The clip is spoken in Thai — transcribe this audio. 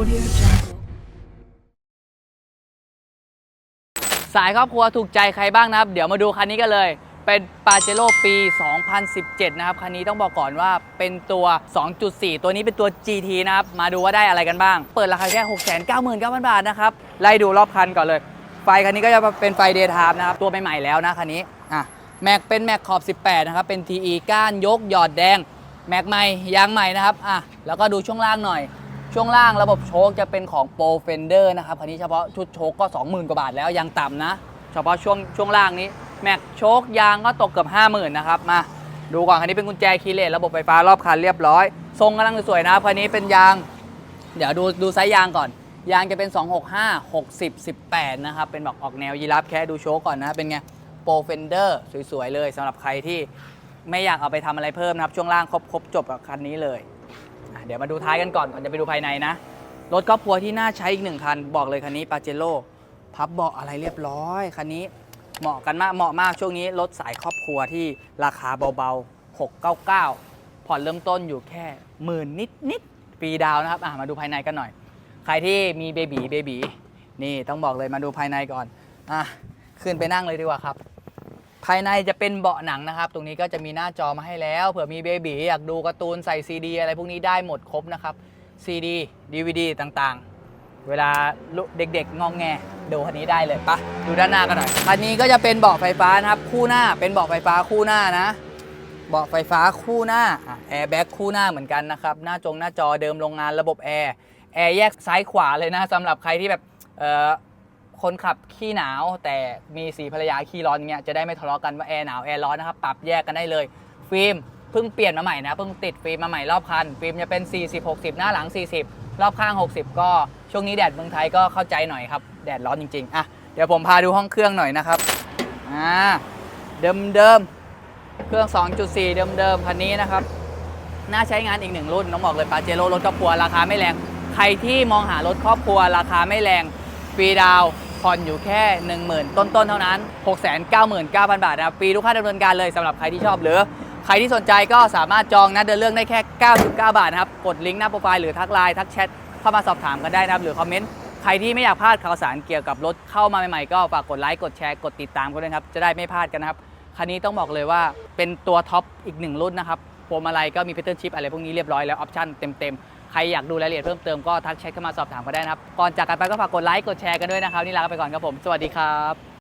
Audio Jungle. สายครอบครัวถูกใจใครบ้างนะครับ เดี๋ยวมาดูคันนี้กันเลย เป็นปาเจโร่ปี 2017 นะครับ คันนี้ต้องบอกก่อนว่าเป็นตัว 2.4 ตัวนี้เป็นตัว GT นะครับ มาดูว่าได้อะไรกันบ้าง เปิดราคาแค่ 699,000 บาทนะครับ ไล่ดูรอบคันก่อนเลย ไฟคันนี้ก็จะเป็นไฟเดย์ไทม์นะครับ ตัวใหม่ๆแล้วนะคันนี้อะแม็กเป็นแม็กขอบ 18 นะครับ เป็น TE ก้านยกหยอดแดง แม็กใหม่ยางใหม่นะครับอะแล้วก็ดูช่วงล่างหน่อย ช่วงล่างระบบโชคจะเป็นของ Pro Fender นะครับคันนี้เฉพาะชุดโชคก็ 20,000 กว่าบาทแล้วยังต่ำนะ เฉพาะช่วงช่วงล่างนี้ แม็กโชคยางก็ตกเกือบ 50,000 นะครับ มาดูก่อนคันนี้เป็นกุญแจคีเลสระบบไฟฟ้ารอบคันเรียบร้อย ทรงกำลังสวยๆนะครับคันนี้เป็นยาง เดี๋ยวดูดูไซส์ยางก่อน ยางจะเป็น 265 60 18 นะครับ เป็นแบบออกแนวยีราฟแค่ดูโชคก่อนนะเป็นไง Pro Fender สวยๆเลยสำหรับใครที่ไม่อยากเอาไปทำอะไรเพิ่มนะครับช่วงล่างครบครบจบกับคันนี้เลย เดี๋ยวมาดูท้ายกันก่อนก่อนจะไปดูภายในนะ รถครอบครัวที่น่าใช้อีกหนึ่งคัน บอกเลยคันนี้ปาเจโร่พับเบาะอะไรเรียบร้อยคันนี้เหมาะกันมากเหมาะมากช่วงนี้รถสายครอบครัวที่ราคาเบาๆ 699 ผ่อนเริ่มต้นอยู่แค่หมื่นนิดนิดๆฟรีดาวนะครับมาดูภายในกันหน่อย ใครที่มีเบบีเบบีนี่ต้องบอกเลยมาดูภายในก่อนอะขึ้นไปนั่งเลยดีกว่าครับ ภายในจะเป็นเบาะหนังนะครับ ตรงนี้ก็จะมีหน้าจอมาให้แล้ว เผื่อมีเบบีอยากดูการ์ตูนใส่ซีดีอะไรพวกนี้ได้หมดครบนะครับซีดีดีวดีต่างๆ เวลาเด็กๆ งองแงดูคันนี้ได้เลยปะดูด้านหน้ากันหน่อยคันนี้ก็จะเป็นเบาะไฟฟ้านะครับ คู่หน้าเป็นเบาะไฟฟ้าคู่หน้านะเบาะไฟฟ้าคู่หน้าแอร์แบ็กคู่หน้าเหมือนกันนะครับ หน้าจงหน้าจอเดิมโรงงานระบบแอร์แอร์แยกซ้ายขวาเลยนะสำหรับใครที่แบบ คนขับขี้หนาว แต่มีสีภรรยาขี้ร้อนเงี้ยจะได้ไม่ทะเลาะกันว่าแอร์หนาวแอร์ร้อนนะครับปรับแยกกันได้เลย ฟิล์มเพิ่งเปลี่ยนมาใหม่นะเพิ่งติดฟิล์มมาใหม่รอบคันฟิล์มจะเป็น 40 60 หน้าหลัง 40 รอบข้าง 60 ก็ช่วงนี้แดดเมืองไทยก็เข้าใจหน่อยครับแดดร้อนจริงๆอะเดี๋ยวผมพาดูห้องเครื่องหน่อยนะครับอ่าเดิมเดิมๆเครื่อง 2.4 เดิมเดิมๆคันนี้นะครับน่าใช้งานอีกหนึ่งรุ่นต้องบอกเลยปาเจโร่รถครอบครัวราคาไม่แรง ใครที่มองหารถครอบครัวราคาไม่แรงฟรีดาว ผ่อนอยู่แค่ 10,000 ต้น ๆ เท่านั้น 699,000 บาทนะครับฟรีทุกค่าดำเนินการเลยสำหรับใครที่ชอบหรือ ใครที่สนใจก็สามารถจองนัดเดินเรื่องได้แค่ 99 บาทนะครับ กดลิงก์หน้าโปรไฟล์หรือทักไลน์ทักแชทเข้ามาสอบถามกันได้นะครับ หรือคอมเมนต์ใครที่ไม่อยากพลาดข่าวสารเกี่ยวกับรถเข้ามาใหม่ๆก็ฝากกดไลค์กดแชร์กดติดตามกันด้วยครับจะได้ไม่พลาดกันนะครับคันนี้ต้องบอกเลยว่าเป็นตัวท็อปอีกหนึ่งรุ่นนะครับพวงมาลัยก็มีพิเตอร์ชิปอะไรพวกนี้เรียบร้อยแล้วออปชั่นเต็มๆ ใครอยากดูรายละเอียดเพิ่มเติมก็ทักแชทเข้ามาสอบถามก็ได้นะครับ ก่อนจากกันไปก็ฝากกดไลค์กดแชร์กันด้วยนะครับ นี่ลาไปก่อนครับผม สวัสดีครับ